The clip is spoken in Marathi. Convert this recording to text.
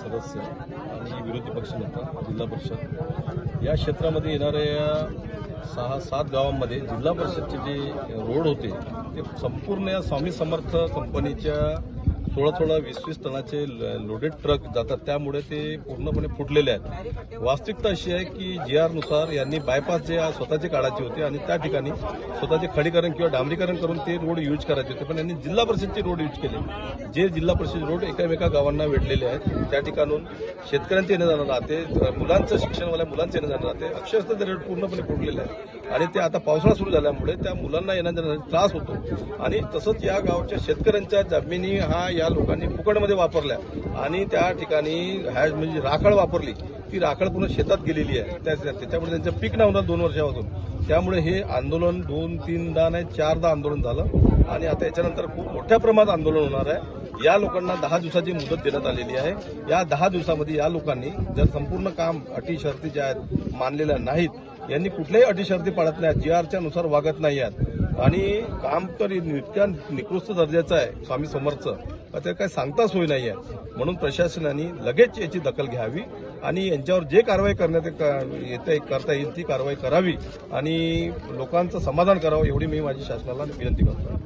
सदस्य आणि विरोधी पक्षनेता जिल्हा परिषद. या क्षेत्रामध्ये येणाऱ्या सहा सात गावांमध्ये जिल्हा परिषदचे जे रोड होते ते संपूर्ण या स्वामी समर्थ कंपनीच्या सोळा सोळा वीस वीस टनाचे लोडेड ट्रक जातात. त्यामुळे ते पूर्णपणे फुटलेले आहेत. वास्तविकता अशी आहे की जी आरनुसार यांनी बायपास जे स्वतःचे काढायचे होते आणि त्या ठिकाणी स्वतःचे खडीकरण किंवा डांबरीकरण करून ते रोड यूज करायचे होते. पण यांनी जिल्हा परिषदचे रोड यूज केले. जे जिल्हा परिषद रोड एकामेका गावांना वेढलेले आहेत. त्या ठिकाणून शेतकऱ्यांचे येणं जाणं राहते. मुलांचं शिक्षणवाल्या मुलांचं येणं जाणं राहते. अक्षरशः ते रोड पूर्णपणे फुटलेले आहेत. आणि ते आता पावसाळा सुरू झाल्यामुळे त्या मुलांना येण्या जाण्यासाठी त्रास होतो. आणि तसंच या गावच्या शेतकऱ्यांच्या जमिनी हा या लोकांनी फुकटमध्ये वापरल्या. आणि त्या ठिकाणी हॅज म्हणजे राखळ वापरली ती राखळ पूर्ण शेतात गेलेली आहे. त्या- त्याच्यामुळे त्यांचं पीक नव्हतं दोन वर्षापासून. त्यामुळे हे आंदोलन दोन तीनदा नाही चारदा आंदोलन झालं. आणि आता याच्यानंतर खूप मोठ्या प्रमाणात आंदोलन होणार आहे. या लोकांना दहा दिवसाची मुदत देण्यात आलेली आहे. या दहा दिवसामध्ये या लोकांनी जर संपूर्ण काम अटी शर्ती ज्या आहेत मानलेल्या नाहीत यांनी कुठल्याही अटी शर्ती पाळत नाही. जी आरच्या नुसार वागत नाही आहेत. आणि काम तर इतक्या निकृष्ट दर्जाचं आहे स्वामी समर्थचं. का काही काय सांगताच सोय नाही आहे. म्हणून प्रशासनाने लगेच याची दखल घ्यावी आणि यांच्यावर जे कारवाई करण्यात येते करता येईल ती कारवाई करावी आणि लोकांचं समाधान करावं एवढी मी माझी शासनाला विनंती करतो.